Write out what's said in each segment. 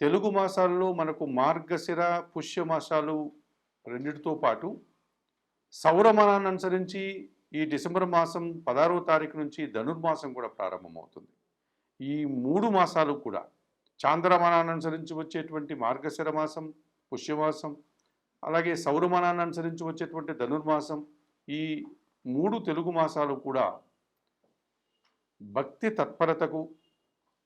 తెలుగు మాసాల్లో మనకు మార్గశిర పుష్య మాసాలు రెండిటితో పాటు సౌరమానాన్ని అనుసరించి ఈ డిసెంబర్ మాసం పదహారవ తారీఖు నుంచి ధనుర్మాసం కూడా ప్రారంభమవుతుంది. ఈ మూడు మాసాలు కూడా చాంద్రమానాన్ని అనుసరించి వచ్చేటువంటి మార్గశిర మాసం పుష్యమాసం అలాగే సౌరమానాన్ని అనుసరించి వచ్చేటువంటి ధనుర్మాసం ఈ మూడు తెలుగు మాసాలు కూడా భక్తి తత్పరతకు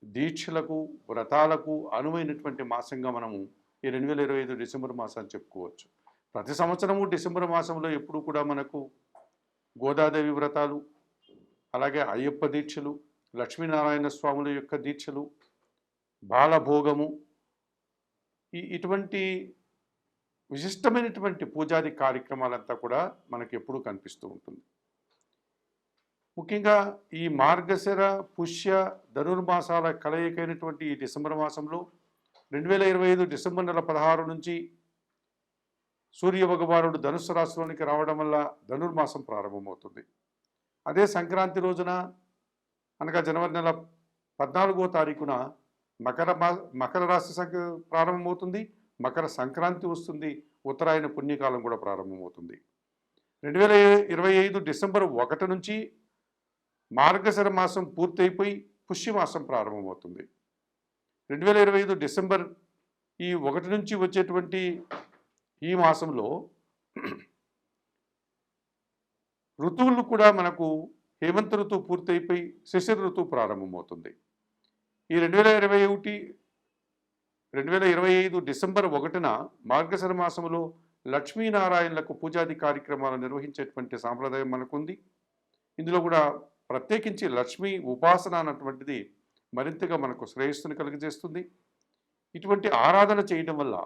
దీక్షలకు వ్రతాలకు అనువైనటువంటి మాసంగా మనము ఈ రెండు వేల ఇరవై ఐదు డిసెంబర్ మాసాన్ని చెప్పుకోవచ్చు. ప్రతి సంవత్సరము డిసెంబర్ మాసంలో ఎప్పుడు కూడా మనకు గోదాదేవి వ్రతాలు అలాగే అయ్యప్ప దీక్షలు లక్ష్మీనారాయణ స్వాముల యొక్క దీక్షలు బాలభోగము ఈ ఇటువంటి విశిష్టమైనటువంటి పూజాది కార్యక్రమాలంతా కూడా మనకి ఎప్పుడూ కనిపిస్తూ ఉంటుంది. ముఖ్యంగా ఈ మార్గశిర పుష్య ధనుర్మాసాల కలయికైనటువంటి ఈ డిసెంబర్ మాసంలో రెండు వేల ఇరవై ఐదు డిసెంబర్ నెల పదహారు నుంచి సూర్య భగవానుడు ధనుస్సు రాశిలోనికి రావడం వల్ల ధనుర్మాసం ప్రారంభమవుతుంది. అదే సంక్రాంతి రోజున అనగా జనవరి నెల పద్నాలుగో తారీఖున మకర మా మకర రాశి సంఖ్య ప్రారంభమవుతుంది. మకర సంక్రాంతి వస్తుంది. ఉత్తరాయణ పుణ్యకాలం కూడా ప్రారంభమవుతుంది. రెండు వేల ఇరవై ఐదు డిసెంబర్ ఒకటి నుంచి మార్గశర మాసం పూర్తయిపోయి పుష్యమాసం ప్రారంభమవుతుంది. రెండు వేల ఇరవై ఐదు డిసెంబర్ ఈ ఒకటి నుంచి వచ్చేటువంటి ఈ మాసంలో ఋతువులు కూడా మనకు హేమంత ఋతువు పూర్తయిపోయి శిశిర ఋతువు ప్రారంభమవుతుంది. ఈ రెండు వేల ఇరవై ఒకటి రెండు వేల ఇరవై ఐదు డిసెంబర్ ఒకటిన మార్గశర మాసంలో లక్ష్మీనారాయణలకు పూజాది కార్యక్రమాలు నిర్వహించేటువంటి సాంప్రదాయం మనకుంది. ఇందులో కూడా ప్రత్యేకించి లక్ష్మీ ఉపాసన అన్నటువంటిది మరింతగా మనకు శ్రేయస్సును కలిగజేస్తుంది. ఇటువంటి ఆరాధన చేయడం వల్ల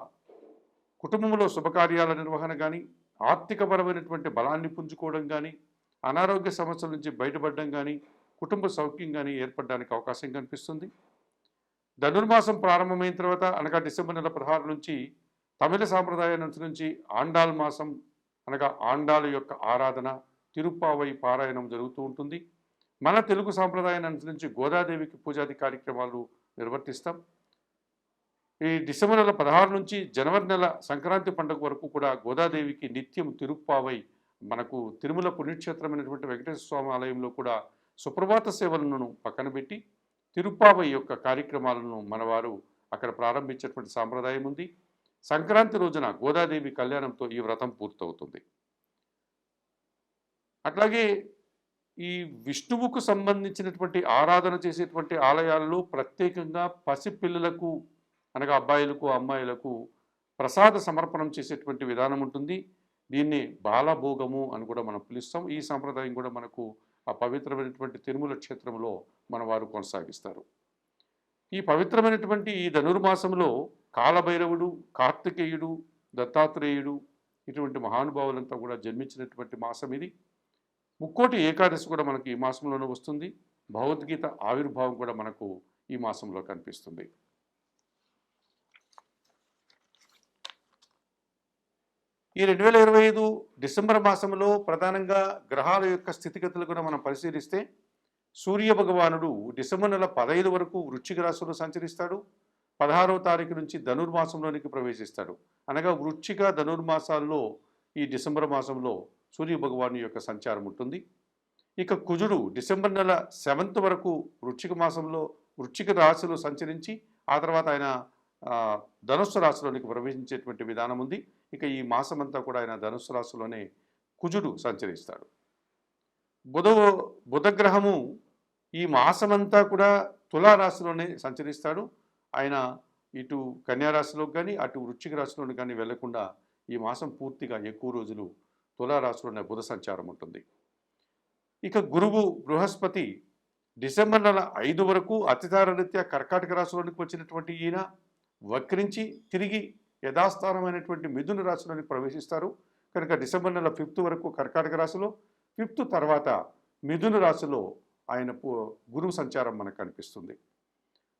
కుటుంబంలో శుభకార్యాల నిర్వహణ కానీ ఆర్థికపరమైనటువంటి బలాన్ని పుంజుకోవడం కానీ అనారోగ్య సమస్యల నుంచి బయటపడడం కానీ కుటుంబ సౌఖ్యం కానీ ఏర్పడడానికి అవకాశం కనిపిస్తుంది. ధనుర్మాసం ప్రారంభమైన తర్వాత అనగా డిసెంబర్ నెల పదహారు నుంచి తమిళ సాంప్రదాయాన్ని అనుసరించి ఆండాల్ మాసం అనగా ఆండాల యొక్క ఆరాధన తిరుప్పావై పారాయణం జరుగుతూ ఉంటుంది. మన తెలుగు సాంప్రదాయాన్ని అనుసరించి గోదాదేవికి పూజాది కార్యక్రమాలు నిర్వర్తిస్తాం. ఈ డిసెంబర్ నెల పదహారు నుంచి జనవరి నెల సంక్రాంతి పండుగ వరకు కూడా గోదాదేవికి నిత్యం తిరుప్పావై మనకు తిరుమల పుణ్యక్షేత్రమైనటువంటి వెంకటేశ్వర స్వామి ఆలయంలో కూడా సుప్రభాత సేవలను పక్కన పెట్టి తిరుప్పావై యొక్క కార్యక్రమాలను మనవారు అక్కడ ప్రారంభించేటువంటి సాంప్రదాయం ఉంది. సంక్రాంతి రోజున గోదాదేవి కళ్యాణంతో ఈ వ్రతం పూర్తవుతుంది. అట్లాగే ఈ విష్ణువుకు సంబంధించినటువంటి ఆరాధన చేసేటువంటి ఆలయాల్లో ప్రత్యేకంగా పసిపిల్లలకు అనగా అబ్బాయిలకు అమ్మాయిలకు ప్రసాద సమర్పణం చేసేటువంటి విధానం ఉంటుంది. దీన్ని బాలభోగము అని కూడా మనం పిలుస్తాం. ఈ సాంప్రదాయం కూడా మనకు ఆ పవిత్రమైనటువంటి తిరుమల క్షేత్రంలో మన వారు కొనసాగిస్తారు. ఈ పవిత్రమైనటువంటి ఈ ధనుర్మాసంలో కాలభైరవుడు కార్తికేయుడు దత్తాత్రేయుడు ఇటువంటి మహానుభావులంతా కూడా జన్మించినటువంటి మాసం ఇది. ముక్కోటి ఏకాదశి కూడా మనకి ఈ మాసంలోనే వస్తుంది. భగవద్గీత ఆవిర్భావం కూడా మనకు ఈ మాసంలో కనిపిస్తుంది. ఈ రెండు వేల ఇరవై ఐదు డిసెంబర్ మాసంలో ప్రధానంగా గ్రహాల యొక్క స్థితిగతులు కూడా మనం పరిశీలిస్తే సూర్య భగవానుడు డిసెంబర్ నెల పదహైదు వరకు వృశ్చిక రాశిలో సంచరిస్తాడు. పదహారవ తారీఖు నుంచి ధనుర్మాసంలోనికి ప్రవేశిస్తాడు. అనగా వృశ్చిక ధనుర్మాసాల్లో ఈ డిసెంబర్ మాసంలో సూర్య భగవాను యొక్క సంచారం ఉంటుంది. ఇక కుజుడు డిసెంబర్ నెల సెవెంత్ వరకు వృశ్చిక మాసంలో వృశ్చిక రాశిలో సంచరించి ఆ తర్వాత ఆయన ధనుస్సు రాశిలోనికి ప్రవేశించేటువంటి విధానం ఉంది. ఇక ఈ మాసమంతా కూడా ఆయన ధనుస్సు రాశిలోనే కుజుడు సంచరిస్తాడు. బుధ బుధగ్రహము ఈ మాసమంతా కూడా తులారాశిలోనే సంచరిస్తాడు. ఆయన ఇటు కన్యారాశిలోకి కానీ అటు వృశ్చిక రాశిలోకి కానీ వెళ్ళకుండా ఈ మాసం పూర్తిగా ఎక్కువ రోజులు తులారాశిలోనే బుధ సంచారం ఉంటుంది. ఇక గురువు బృహస్పతి డిసెంబర్ నెల ఐదు వరకు అతిదారరీత్యా కర్కాటక రాశిలోనికి వచ్చినటువంటి ఈయన వక్రించి తిరిగి యథాస్థానమైనటువంటి మిథున రాశిలోనికి ప్రవేశిస్తారు. కనుక డిసెంబర్ నెల ఫిఫ్త్ వరకు కర్కాటక రాశిలో ఫిఫ్త్ తర్వాత మిథున రాశిలో ఆయన గురువు సంచారం మనకు కనిపిస్తుంది.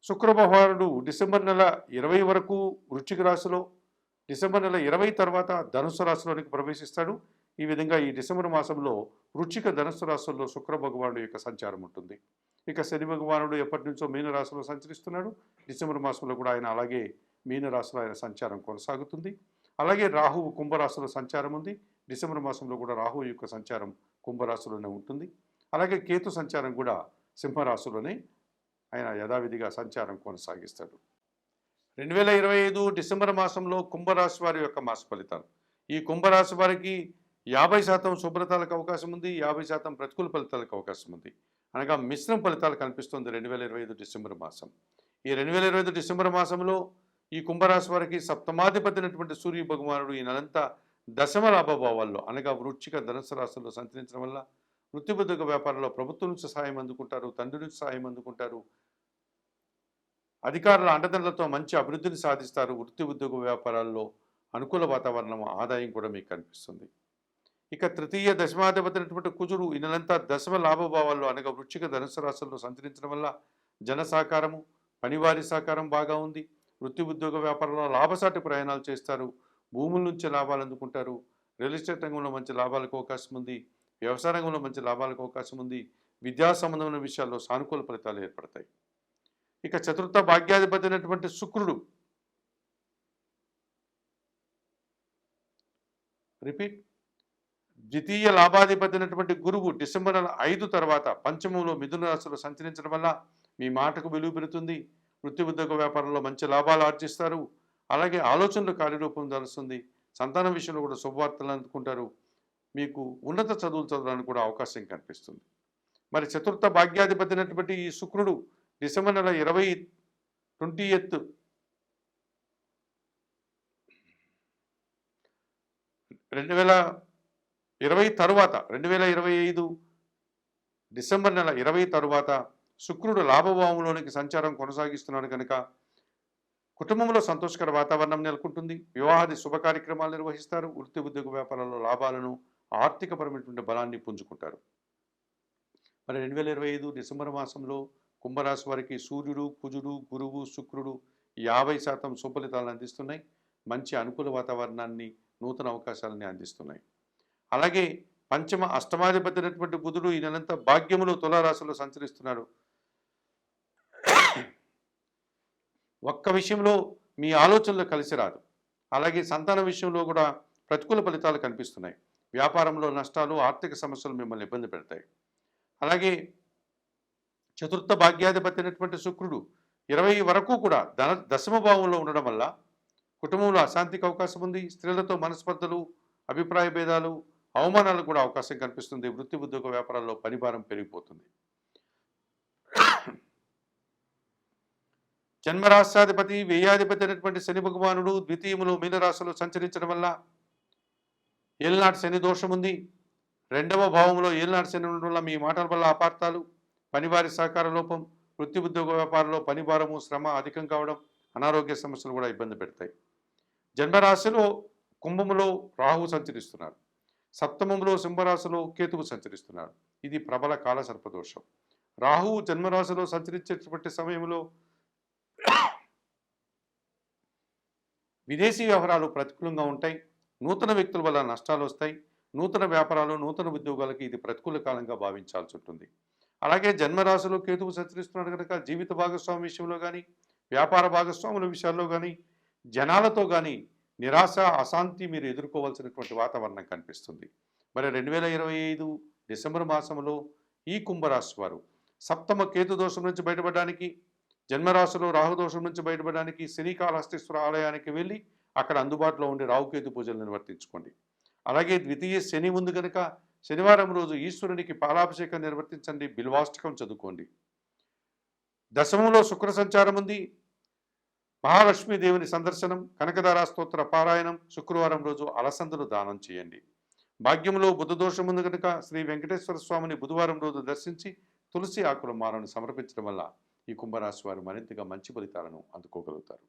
శుక్రభగవానుడు డిసెంబర్ నెల ఇరవై వరకు వృశ్చిక రాశిలో డిసెంబర్ నెల ఇరవై తర్వాత ధనుసు రాశిలోనికి ప్రవేశిస్తాడు. ఈ విధంగా ఈ డిసెంబర్ మాసంలో వృచ్చిక ధనుసు రాశుల్లో శుక్ర భగవానుడు యొక్క సంచారం ఉంటుంది. ఇక శని భగవానుడు ఎప్పటి నుంచో మీనరాశిలో సంచరిస్తున్నాడు. డిసెంబర్ మాసంలో కూడా ఆయన అలాగే మీనరాశిలో ఆయన సంచారం కొనసాగుతుంది. అలాగే రాహువు కుంభరాశిలో సంచారం ఉంది. డిసెంబర్ మాసంలో కూడా రాహువు యొక్క సంచారం కుంభరాశిలోనే ఉంటుంది. అలాగే కేతు సంచారం కూడా సింహరాశిలోనే ఆయన యథావిధిగా సంచారం కొనసాగిస్తాడు. రెండు వేల ఇరవై ఐదు డిసెంబర్ మాసంలో కుంభరాశి వారి యొక్క మాస ఫలితాలు. ఈ కుంభరాశి వారికి యాభై శాతం శుభ్రతలకు అవకాశం ఉంది యాభై శాతం ప్రతికూల ఫలితాలకు అవకాశం ఉంది. అనగా మిశ్రమ ఫలితాలు కనిపిస్తుంది రెండు వేల ఇరవై ఐదు డిసెంబర్ మాసం. ఈ రెండు వేల ఇరవై ఐదు డిసెంబర్ మాసంలో ఈ కుంభరాశి వారికి సప్తమాధిపతి అయినటువంటి సూర్య భగవానుడు ఈ నెలంతా దశమ లాభభావాల్లో అనగా వృచ్చిక ధనుసు రాశుల్లో సంచరించడం వల్ల వృత్తిబద్ధక వ్యాపారంలో ప్రభుత్వం నుంచి సహాయం అందుకుంటారు తండ్రి నుంచి సహాయం అందుకుంటారు. అధికారుల అండదండలతో మంచి అభివృద్ధిని సాధిస్తారు. వృత్తి ఉద్యోగ వ్యాపారాల్లో అనుకూల వాతావరణం ఆదాయం కూడా మీకు కనిపిస్తుంది. ఇక తృతీయ దశమాధిపతి అయినటువంటి కుజుడు ఈ నెలంతా దశమ లాభభావాల్లో అనగా వృచ్చిక ధనుసు రాశుల్లో సంచరించడం వల్ల జన సహకారము పనివారి సహకారం బాగా ఉంది. వృత్తి ఉద్యోగ వ్యాపారంలో లాభసాటి ప్రయాణాలు చేస్తారు. భూముల నుంచి లాభాలు అందుకుంటారు. రియల్ ఎస్టేట్ రంగంలో మంచి లాభాలకు అవకాశం ఉంది. వ్యవసాయ రంగంలో మంచి లాభాలకు అవకాశం ఉంది. విద్యా సంబంధమైన విషయాల్లో సానుకూల ఫలితాలు ఏర్పడతాయి. ఇక చతుర్థ భాగ్యాధిపతి అయినటువంటి శుక్రుడు. రిపీట్. ద్వితీయ లాభాధిపతి అయినటువంటి గురువు డిసెంబర్ నెల ఐదు తర్వాత పంచమంలో మిథున రాశిలో సంచరించడం వల్ల మీ మాటకు విలువ పెరుగుతుంది. వృత్తి ఉద్యోగ వ్యాపారంలో మంచి లాభాలు ఆర్జిస్తారు. అలాగే ఆలోచనలు కార్యరూపం దాలుస్తుంది సంతానం విషయంలో కూడా శుభవార్తలు అందుకుంటారు. మీకు ఉన్నత చదువులు చదవడానికి కూడా అవకాశం కనిపిస్తుంది. మరి చతుర్థ భాగ్యాధిపతి అయినటువంటి ఈ శుక్రుడు డిసెంబర్ నెల ఇరవై ట్వంటీ ఎత్ రెండు వేల ఇరవై తరువాత రెండు వేల ఇరవై ఐదు డిసెంబర్ నెల ఇరవై తరువాత శుక్రుడు లాభభావంలోనికి సంచారం కొనసాగిస్తున్నాడు కనుక కుటుంబంలో సంతోషకర వాతావరణం నెలకొంటుంది. వివాహాది శుభ కార్యక్రమాలు నిర్వహిస్తారు. వృత్తి ఉద్యోగ వ్యాపారాల్లో లాభాలను ఆర్థికపరమైనటువంటి బలాన్ని పుంజుకుంటారు. మరి రెండు వేల ఇరవై ఐదు డిసెంబర్ మాసంలో కుంభరాశి వారికి సూర్యుడు కుజుడు గురువు శుక్రుడు యాభై శాతం సుఫలితాలను అందిస్తున్నాయి. మంచి అనుకూల వాతావరణాన్ని నూతన అవకాశాలని అందిస్తున్నాయి. అలాగే పంచమ అష్టమాధిపతి అయినటువంటి బుధుడు ఈ నెలంతా భాగ్యములు తులారాశిలో సంచరిస్తున్నాడు ఒక్క విషయంలో మీ ఆలోచనలు కలిసి రాదు. అలాగే సంతాన విషయంలో కూడా ప్రతికూల ఫలితాలు కనిపిస్తున్నాయి. వ్యాపారంలో నష్టాలు ఆర్థిక సమస్యలు మిమ్మల్ని ఇబ్బంది పెడతాయి. అలాగే చతుర్థ భాగ్యాధిపతి అయినటువంటి శుక్రుడు ఇరవై వరకు కూడా ధన దశమ భావంలో ఉండడం వల్ల కుటుంబంలో అశాంతికి అవకాశం ఉంది. స్త్రీలతో మనస్పర్ధలు అభిప్రాయ భేదాలు అవమానాలకు కూడా అవకాశం కనిపిస్తుంది. వృత్తి ఉద్యోగ వ్యాపారాల్లో పనిభారం పెరిగిపోతుంది. జన్మరాష్ట్రాధిపతి వ్యయాధిపతి అయినటువంటి శని భగవానుడు ద్వితీయములు మీనరాశులు సంచరించడం వల్ల ఏలినాటి శని దోషం ఉంది రెండవ భావంలో ఏలినాటి శని ఉండడం వల్ల మీ మాటల వల్ల అపార్థాలు పనివారి సహకార లోపం వృత్తి ఉద్యోగ వ్యాపారంలో పనిభారము శ్రమ అధికం కావడం అనారోగ్య సమస్యలు కూడా ఇబ్బంది పెడతాయి. జన్మరాశిలో కుంభములో రాహు సంచరిస్తున్నారు. సప్తమంలో సింహరాశిలో కేతువు సంచరిస్తున్నాడు. ఇది ప్రబల కాల సర్పదోషం. రాహువు జన్మరాశిలో సంచరించేటువంటి సమయంలో విదేశీ వ్యవహారాలు ప్రతికూలంగా ఉంటాయి. నూతన వ్యక్తుల వల్ల నష్టాలు వస్తాయి. నూతన వ్యాపారాలు నూతన ఉద్యోగాలకి ఇది ప్రతికూల కాలంగా భావించాల్సి ఉంటుంది. అలాగే జన్మరాశిలో కేతువు సంచరిస్తున్నాడు కనుక జీవిత భాగస్వామి విషయంలో కానీ వ్యాపార భాగస్వాముల విషయాల్లో కానీ జనాలతో కానీ నిరాశ అశాంతి మీరు ఎదుర్కోవాల్సినటువంటి వాతావరణం కనిపిస్తుంది. మరి రెండు వేల ఇరవై ఐదు డిసెంబర్ మాసంలో ఈ కుంభరాశి వారు సప్తమ కేతు దోషం నుంచి బయటపడడానికి జన్మరాశిలో రాహుదోషం నుంచి బయటపడడానికి శనికాళహస్తీశ్వర ఆలయానికి వెళ్ళి అక్కడ అందుబాటులో ఉండే రావుకేతు పూజలు నిర్వర్తించుకోండి. అలాగే ద్వితీయ శని ఉంది కనుక శనివారం రోజు ఈశ్వరునికి పాలాభిషేకం నిర్వర్తించండి బిల్వాష్టకం చదువుకోండి. దశమంలో శుక్ర సంచారం ఉంది మహాలక్ష్మీదేవిని సందర్శనం కనకదారాస్తోత్ర పారాయణం శుక్రవారం రోజు అలసందలు దానం చేయండి. భాగ్యంలో బుధ ఉంది కనుక శ్రీ వెంకటేశ్వర స్వామిని బుధవారం రోజు దర్శించి తులసి ఆకుల మాలను సమర్పించడం వల్ల ఈ కుంభరాశి వారు మరింతగా మంచి ఫలితాలను అందుకోగలుగుతారు.